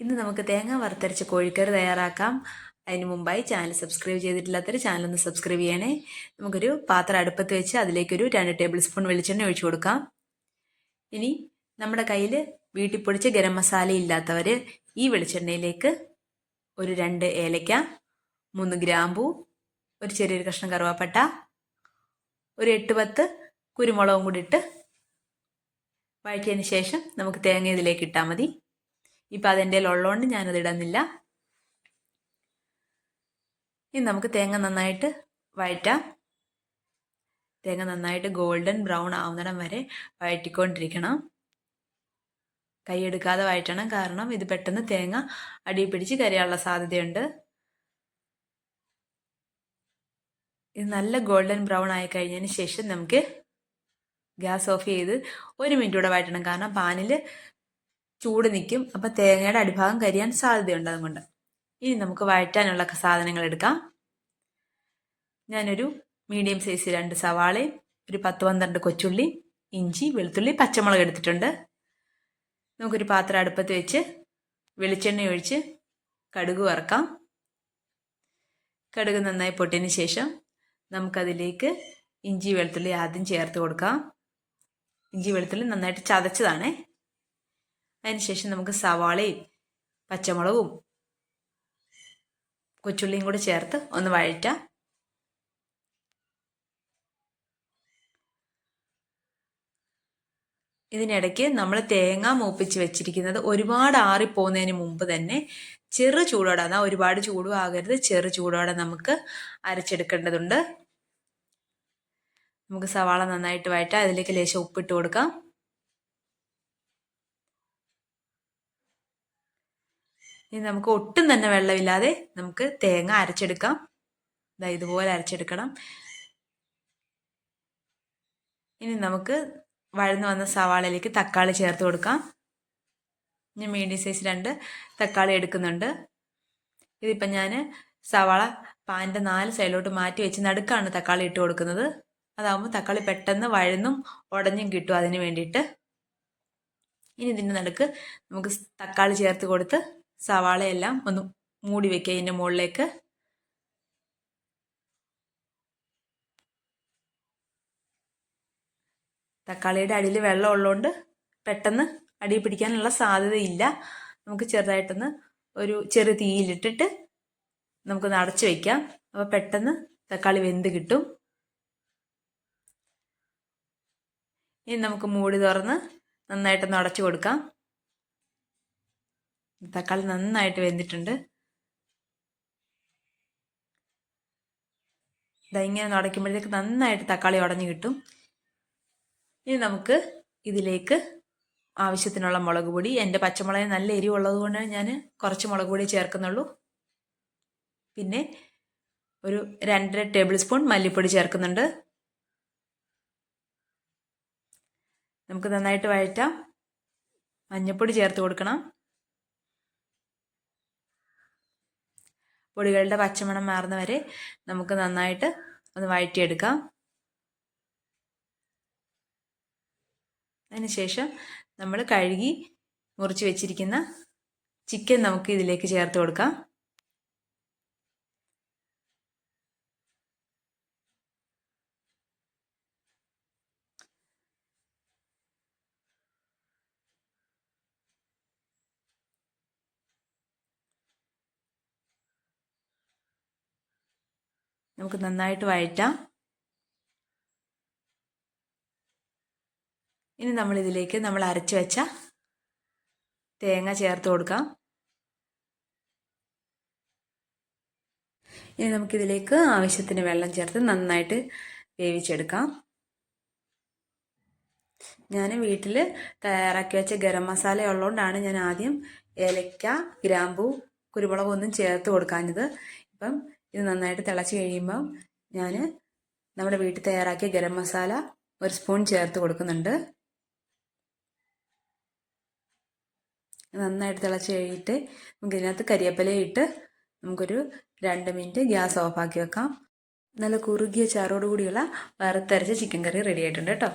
ഇന്ന് നമുക്ക് തേങ്ങ വറുത്തരച്ച് കോഴിക്കറി തയ്യാറാക്കാം. അതിന് മുമ്പായി ചാനൽ സബ്സ്ക്രൈബ് ചെയ്തിട്ടില്ലാത്തൊരു ചാനൽ ഒന്ന് സബ്സ്ക്രൈബ് ചെയ്യണേ. നമുക്കൊരു പാത്രം അടുപ്പത്ത് വെച്ച് അതിലേക്കൊരു രണ്ട് ടേബിൾ സ്പൂൺ വെളിച്ചെണ്ണ ഒഴിച്ചു കൊടുക്കാം. ഇനി നമ്മുടെ കയ്യിൽ വീട്ടിൽ പൊടിച്ച ഗരം മസാല ഇല്ലാത്തവർ ഈ വെളിച്ചെണ്ണയിലേക്ക് ഒരു രണ്ട് ഏലക്ക മൂന്ന് ഗ്രാമ്പൂ ഒരു ചെറിയൊരു കഷ്ണം കറുവാപ്പട്ട ഒരു എട്ട് പത്ത് കുരുമുളകും കൂടി ഇട്ട് വഴറ്റിയതിന് ശേഷം നമുക്ക് തേങ്ങ ഇതിലേക്ക് ഇട്ടാൽ മതി. ഇപ്പം അതെന്റെ ഉള്ളതുകൊണ്ട് ഞാനത് ഇടുന്നില്ല. ഇനി നമുക്ക് തേങ്ങ നന്നായിട്ട് വഴറ്റാം. തേങ്ങ നന്നായിട്ട് ഗോൾഡൻ ബ്രൗൺ ആവുന്നിടം വരെ വഴറ്റിക്കൊണ്ടിരിക്കണം. കൈയെടുക്കാതെ വഴറ്റണം. കാരണം ഇത് പെട്ടെന്ന് തേങ്ങ അടി പിടിച്ച് കരയാനുള്ള സാധ്യതയുണ്ട്. ഇത് നല്ല ഗോൾഡൻ ബ്രൗൺ ആയി കഴിഞ്ഞതിന് ശേഷം നമുക്ക് ഗ്യാസ് ഓഫ് ചെയ്ത് ഒരു മിനിറ്റ് കൂടെ വഴറ്റണം. കാരണം പാനിൽ ചൂട് നിൽക്കും അപ്പോൾ തേങ്ങയുടെ അടിഭാഗം കരിയാൻ സാധ്യതയുണ്ട് അതുകൊണ്ട്. ഇനി നമുക്ക് വഴറ്റാനുള്ള സാധനങ്ങൾ എടുക്കാം. ഞാനൊരു മീഡിയം സൈസ് രണ്ട് സവാളയും ഒരു പത്ത് പന്ത്രണ്ട് കൊച്ചുള്ളി ഇഞ്ചി വെളുത്തുള്ളി പച്ചമുളക് എടുത്തിട്ടുണ്ട്. നമുക്കൊരു പാത്രം അടുപ്പത്ത് വെച്ച് വെളിച്ചെണ്ണ ഒഴിച്ച് കടുക് വറക്കാം. കടുക് നന്നായി പൊട്ടിയതിന് ശേഷം നമുക്കതിലേക്ക് ഇഞ്ചി വെളുത്തുള്ളി ആദ്യം ചേർത്ത് കൊടുക്കാം. ഇഞ്ചി വെളുത്തുള്ളി നന്നായിട്ട് ചതച്ചതാണേ. അതിനുശേഷം നമുക്ക് സവാളയും പച്ചമുളകും കൊച്ചുള്ളിയും കൂടി ചേർത്ത് ഒന്ന് വഴറ്റാം. ഇതിനിടയ്ക്ക് നമ്മൾ തേങ്ങ മൂപ്പിച്ച് വെച്ചിരിക്കുന്നത് ഒരുപാട് ആറിപ്പോകുന്നതിന് മുമ്പ് തന്നെ ചെറു ചൂടോടെ എന്നാൽ ഒരുപാട് ചൂടും ആകരുത് ചെറു ചൂടോടെ നമുക്ക് അരച്ചെടുക്കേണ്ടതുണ്ട്. നമുക്ക് സവാള നന്നായിട്ട് വഴറ്റാം. അതിലേക്ക് ലേശം ഉപ്പിട്ട് കൊടുക്കാം. ഇനി നമുക്ക് ഒട്ടും തന്നെ വെള്ളമില്ലാതെ നമുക്ക് തേങ്ങ അരച്ചെടുക്കാം. ഇതാ ഇതുപോലെ അരച്ചെടുക്കണം. ഇനി നമുക്ക് വഴന്നു വന്ന സവാളയിലേക്ക് തക്കാളി ചേർത്ത് കൊടുക്കാം. ഞാൻ മീഡിയം സൈസ് രണ്ട് തക്കാളി എടുക്കുന്നുണ്ട്. ഇതിപ്പം ഞാൻ സവാള പാന്റെ നാല് സൈഡിലോട്ട് മാറ്റി വെച്ച് നടുക്കാണ് തക്കാളി ഇട്ട് കൊടുക്കുന്നത്. അതാകുമ്പോൾ തക്കാളി പെട്ടെന്ന് വഴന്നും ഉടഞ്ഞും കിട്ടും അതിന് വേണ്ടിയിട്ട്. ഇനി ഇതിന്റെ നടുക്ക് നമുക്ക് തക്കാളി ചേർത്ത് കൊടുത്ത് സവാളയെല്ലാം ഒന്ന് മൂടി വെക്കുക അതിന്റെ മുകളിലേക്ക്. തക്കാളിയുടെ അടിയിൽ വെള്ളം ഉള്ളതുകൊണ്ട് പെട്ടെന്ന് അടി പിടിക്കാനുള്ള സാധ്യതയില്ല. നമുക്ക് ചെറുതായിട്ടൊന്ന് ഒരു ചെറു തീയിലിട്ടിട്ട് നമുക്കൊന്ന് അടച്ചു വയ്ക്കാം അപ്പോൾ പെട്ടെന്ന് തക്കാളി വെന്ത് കിട്ടും. ഇനി നമുക്ക് മൂടി തുറന്ന് നന്നായിട്ടൊന്ന് അടച്ചു കൊടുക്കാം. തക്കാളി നന്നായിട്ട് വെന്തിട്ടുണ്ട്. ഇതാ ഇങ്ങനെ ഉടയ്ക്കുമ്പോഴത്തേക്ക് നന്നായിട്ട് തക്കാളി ഉടഞ്ഞു കിട്ടും. ഇനി നമുക്ക് ഇതിലേക്ക് ആവശ്യത്തിനുള്ള മുളക് പൊടി എന്റെ പച്ചമുളക് നല്ല എരിവുള്ളത് കൊണ്ട് ഞാൻ കുറച്ച് മുളക് പൊടി ചേർക്കുന്നുള്ളൂ. പിന്നെ ഒരു രണ്ടര ടേബിൾ സ്പൂൺ മല്ലിപ്പൊടി ചേർക്കുന്നുണ്ട്. നമുക്ക് നന്നായിട്ട് വഴറ്റാം. മഞ്ഞൾപ്പൊടി ചേർത്ത് കൊടുക്കണം. പൊടികളുടെ പച്ചമണം മാറുന്ന വരെ നമുക്ക് നന്നായിട്ട് ഒന്ന് വഴറ്റിയെടുക്കാം. അതിനുശേഷം നമ്മൾ കഴുകി മുറിച്ച് വെച്ചിരിക്കുന്ന ചിക്കൻ നമുക്ക് ഇതിലേക്ക് ചേർത്ത് കൊടുക്കാം. നമുക്ക് നന്നായിട്ട് വഴറ്റാം. ഇനി നമ്മൾ ഇതിലേക്ക് നമ്മൾ അരച്ച് വെച്ച തേങ്ങ ചേർത്ത് കൊടുക്കാം. ഇനി നമുക്കിതിലേക്ക് ആവശ്യത്തിന് വെള്ളം ചേർത്ത് നന്നായിട്ട് വേവിച്ചെടുക്കാം. ഞാൻ വീട്ടിൽ തയ്യാറാക്കി വെച്ച ഗരം മസാല ഉള്ളതുകൊണ്ടാണ് ഞാൻ ആദ്യം ഏലക്ക ഗ്രാമ്പൂ കുരുമുളക് ഒന്നും ചേർത്ത് കൊടുക്കാഞ്ഞത്. ഇപ്പം ഇത് നന്നായിട്ട് തിളച്ച് കഴിയുമ്പോൾ ഞാൻ നമ്മുടെ വീട്ടിൽ തയ്യാറാക്കിയ ഗരം മസാല ഒരു സ്പൂൺ ചേർത്ത് കൊടുക്കുന്നുണ്ട്. നന്നായിട്ട് തിളച്ച് കഴിഞ്ഞിട്ട് നമുക്ക് ഇതിനകത്ത് കരിയേപ്പില ഇട്ട് നമുക്കൊരു രണ്ട് മിനിറ്റ് ഗ്യാസ് ഓഫാക്കി വെക്കാം. നല്ല കുറുകിയ ചാറോടുകൂടിയുള്ള വറുത്തരച്ച ചിക്കൻ കറി റെഡി ആയിട്ടുണ്ട് കേട്ടോ.